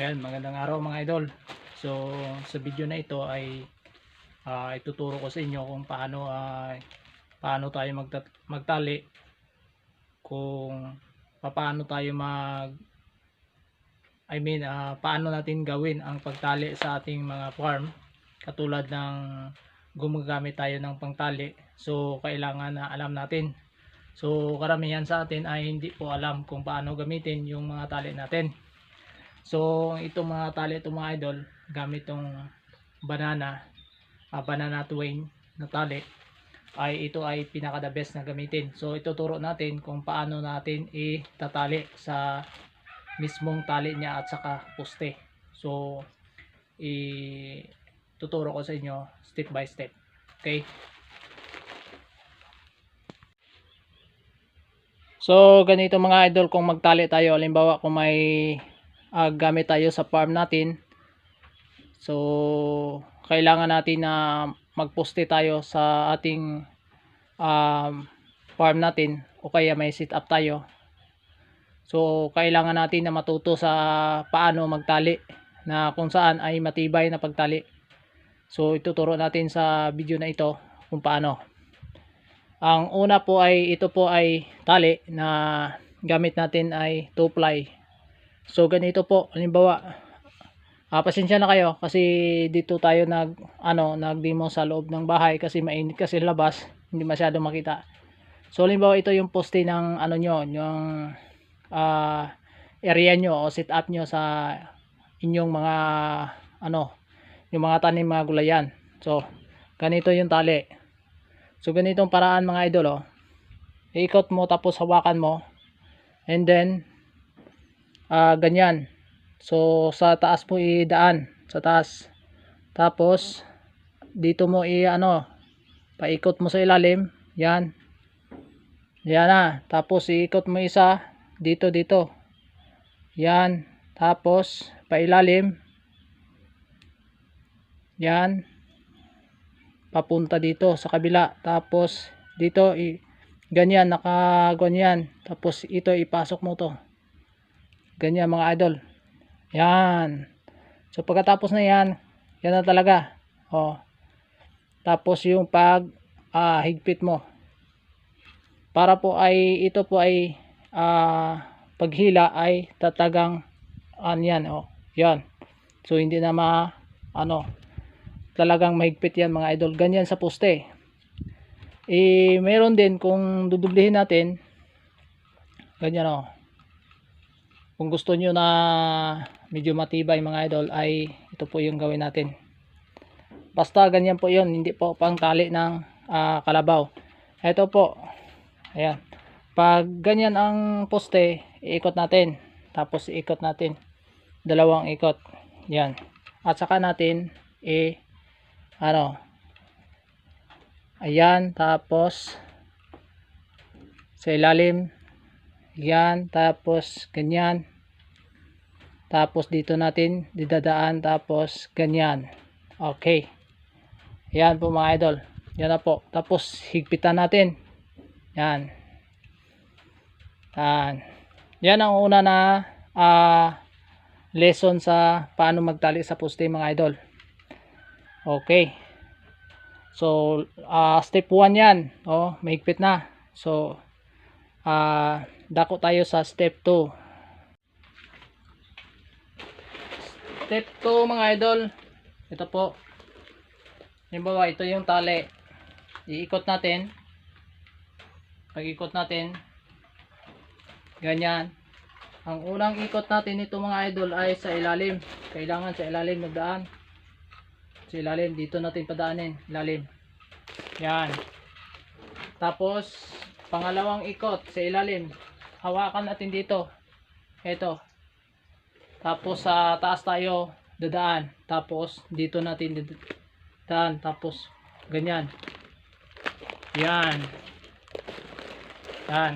Ayan, magandang araw mga idol. So, sa video na ito ay ah, ituturo ko sa inyo kung paano ay paano tayo magta- magtali kung paano tayo mag I mean, ah, paano natin gawin ang pagtali sa ating mga farm katulad ng gumagamit tayo ng pangtali. So, kailangan na alam natin. So, karamihan sa atin ay hindi po alam kung paano gamitin yung mga tali natin. So, itong mga tali, itong mga idol, gamit itong banana, ah, banana twine na tali, ay ito ay pinaka the best na gamitin. So, ituturo natin kung paano natin itatali sa mismong tali niya at saka poste. So, ituturo ko sa inyo step by step. Okay? So, ganito mga idol kung magtali tayo. Halimbawa kung may ah, gamit tayo sa farm natin. So, kailangan natin na magposte tayo sa ating um, farm natin o kaya may sit up tayo. So, kailangan natin na matuto sa paano magtali na kung saan ay matibay na pagtali. So, ituturo natin sa video na ito kung paano. Ang una po ay ito po ay tali na gamit natin ay 2 ply. So ganito po, halimbawa, ah, pasensya na kayo kasi dito tayo nag ano, nagdemo sa loob ng bahay kasi mainit kasi labas, hindi masyado makita. So halimbawa ito yung poste ng ano nyo, yung ah, area nyo o set up nyo sa inyong mga ano, yung mga tanim mga gulayan. So ganito yung tali. So ganitong paraan mga idol oh. Ikot mo tapos hawakan mo. And then ah ganyan. So sa taas mo idaan, sa taas. Tapos dito mo i ano, paikot mo sa ilalim. Yan. Yan na. Tapos iikot mo isa dito dito. Yan. Tapos pailalim. Yan papunta dito sa kabila tapos dito i ganyan naka ganyan tapos ito ipasok mo to ganyan mga idol. Yan. So pagkatapos na yan yan na talaga. Oh. Tapos yung pag ah, higpit mo. Para po ay ito po ay ah, paghila ay tatagang an yan oh. Yan. So hindi na ma ano talagang mahigpit yan mga idol. Ganyan sa poste. Eh meron din kung dudublihin natin. Ganyan o kung gusto nyo na medyo matibay mga idol ay ito po yung gawin natin. Basta ganyan po yon hindi po pang tali ng ah, kalabaw. Ito po ayan. Pag ganyan ang poste iikot natin. Tapos iikot natin. Dalawang ikot. Yan. At saka natin i ano ayan tapos sa ilalim yan tapos ganyan. Tapos dito natin didadaan tapos ganyan. Okay. Yan po mga idol. Yan na po. Tapos higpitan natin. Yan. Yan. Yan ang una na ah lesson sa paano magtali sa poste mga idol. Okay. So, uh, step 1 yan. Oh, mahigpit na. So, uh, dako tayo sa step 2. Step 2 mga idol. Ito po. Halimbawa, ito yung tali. Iikot natin. Pag-ikot natin. Ganyan. Ang unang ikot natin ito mga idol ay sa ilalim. Kailangan sa ilalim magdaan sa ilalim dito natin padaanin ilalim yan tapos pangalawang ikot sa ilalim. Hawakan natin dito. Ito tapos sa taas tayo dadaan. Tapos dito natin dadaan. Tapos ganyan. Yan. Yan.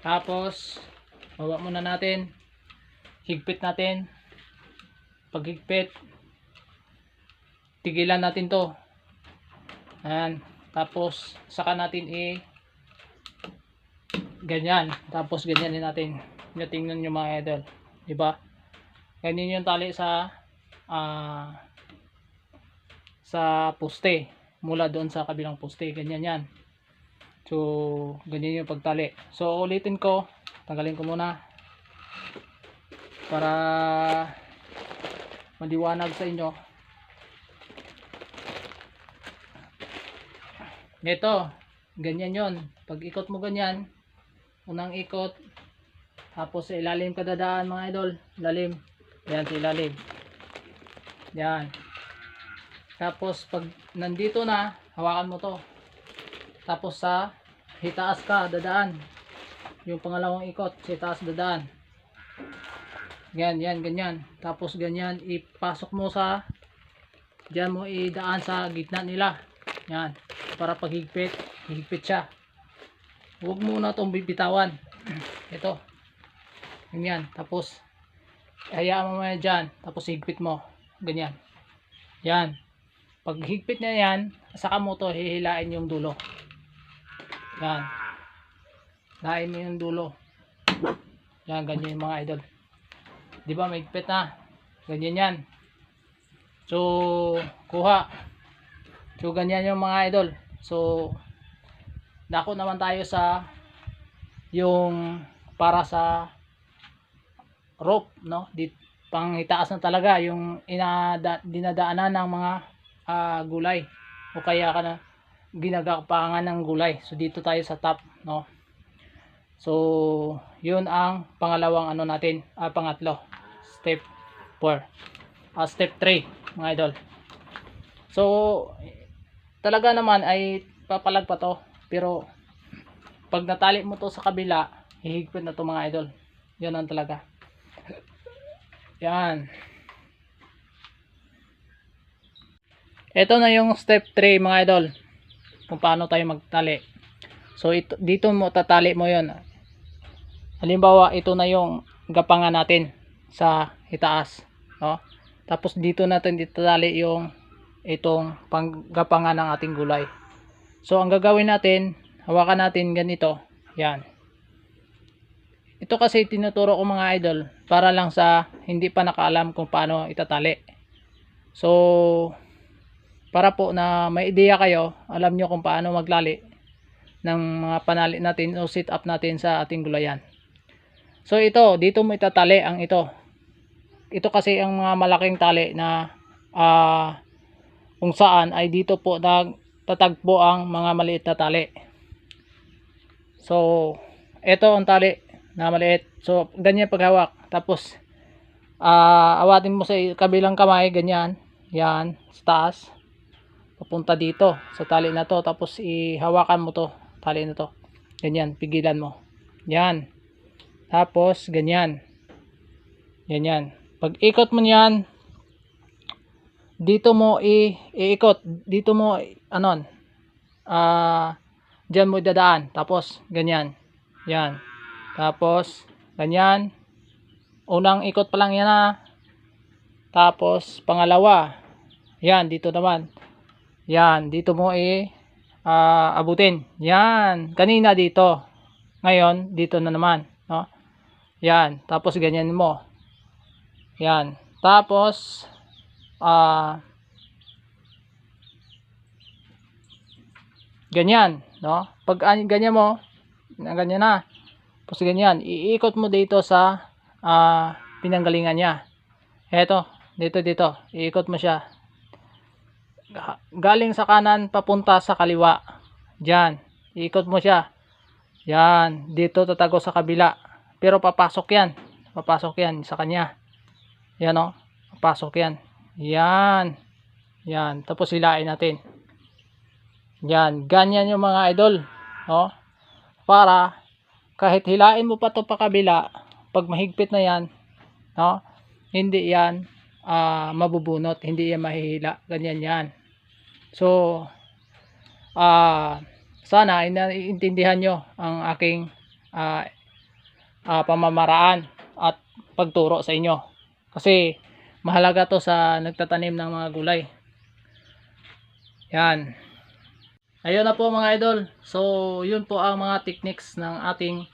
Tapos bawa muna natin. Higpit natin. Paghigpit. Tigilan natin to. Ayan tapos saka natin i ganyan. Tapos ganyan din natin. Tingnan nyo mga idol. Diba? Ganyan yung tali sa ah sa poste. Mula doon sa kabilang poste. Ganyan yan. So ganyan yung pagtali. So ulitin ko. Tanggalin ko muna. Para maliwanag sa inyo. Ito. Ganyan yon pag ikot mo ganyan unang ikot. Tapos sa ilalim ka dadaan mga idol. Ilalim yan sa ilalim yan tapos pag nandito na hawakan mo to. Tapos sa hitaas ka dadaan. Yung pangalawang ikot sa hitaas dadaan. Yan yan ganyan. Tapos ganyan. Ipasok mo sa diyan mo idaan sa gitna nila. Yan para pag higpit higpit siya huwag muna itong bibitawan. Ito. Ganyan tapos hayaan mo muna dyan. Tapos higpit mo. Ganyan. Yan. Pag higpit na yan saka mo to hihilain yung dulo. Yan. Lain yung dulo. Yan ganyan yung mga idol. Di ba may higpit na? Ganyan yan. So kuha. So ganyan yung mga idol. So dako naman tayo sa yung para sa rope no? Di pangitaas na talaga yung inada, dinadaanan ng mga ah, gulay. O kaya ka na ginagapangan ng gulay. So dito tayo sa top no? So yun ang pangalawang ano natin ah, pangatlo. Step 4 ah, step 3 mga idol. So talaga naman ay papalag pa to pero pag natali mo to sa kabila hihigpit na to mga idol. Yan ang talaga. Yan. Ito na yung step 3 mga idol. Kung paano tayo magtali. So ito, dito mo tatali mo yon halimbawa ito na yung gapangan natin sa itaas no? tapos dito natin itatali yung itong panggapangan ng ating gulay so ang gagawin natin hawakan natin ganito. Yan. Ito kasi tinuturo ko mga idol para lang sa hindi pa nakaalam kung paano itatali. So para po na may ideya kayo alam nyo kung paano maglali ng mga panali natin o sit up natin sa ating gulayan. So ito dito mo itatali ang ito. Ito kasi ang mga malaking tali na ah kung saan ay dito po nagtatagpo ang mga maliit na tali. So ito ang tali na maliit. So ganyan paghawak. Tapos ah awatin mo sa kabilang kamay ganyan yan sa taas. Papunta dito sa tali na to. Tapos ihawakan mo to tali na to. Ganyan pigilan mo. Yan. Tapos ganyan. Ganyan. Pag ikot mo yan dito mo i iikot. Dito mo anon ah diyan mo dadaan tapos ganyan yan tapos ganyan unang ikot pa lang yan ha tapos pangalawa yan dito naman yan, dito mo i ah, abutin. Yan, kanina dito. Ngayon, dito na naman, no? Yan, tapos ganyan mo. Yan. Tapos ah ganyan, no? Pag an- ganyan mo, ganyan na. Tapos ganyan, iikot mo dito sa ah pinanggalingan niya. Eto, dito dito, iikot mo siya galing sa kanan papunta sa kaliwa. Diyan. Ikot mo siya. Yan. Dito tatago sa kabila. Pero papasok yan. Papasok yan sa kanya. Yan o. Papasok yan. Yan. Yan. Tapos hilain natin. Yan. Ganyan yung mga idol. No? Para kahit hilain mo pa to pa kabila, pag mahigpit na yan, no? Hindi yan ah mabubunot. Hindi yan mahihila. Ganyan yan. So, ah sana ay naiintindihan nyo ang aking ah ah, pamamaraan at pagturo sa inyo. Kasi mahalaga to sa nagtatanim ng mga gulay. Yan. Ayun na po mga idol. So, yun po ang mga techniques ng ating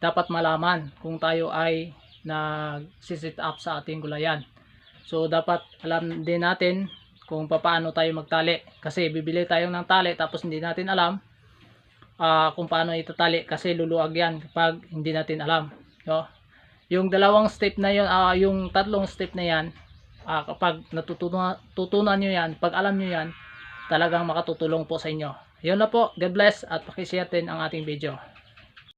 dapat malaman kung tayo ay nag-sit up sa ating gulayan. So dapat alam din natin kung paano tayo magtali kasi bibili tayo ng tali tapos hindi natin alam ah, kung paano itatali kasi luluwag yan kapag hindi natin alam. No? Yung dalawang step na yun, ah, yung tatlong step na yan, ah, kapag natutunan tutunan nyo yan, pag alam nyo yan, talagang makatutulong po sa inyo. Yun na po, God bless at pakishare din ang ating video.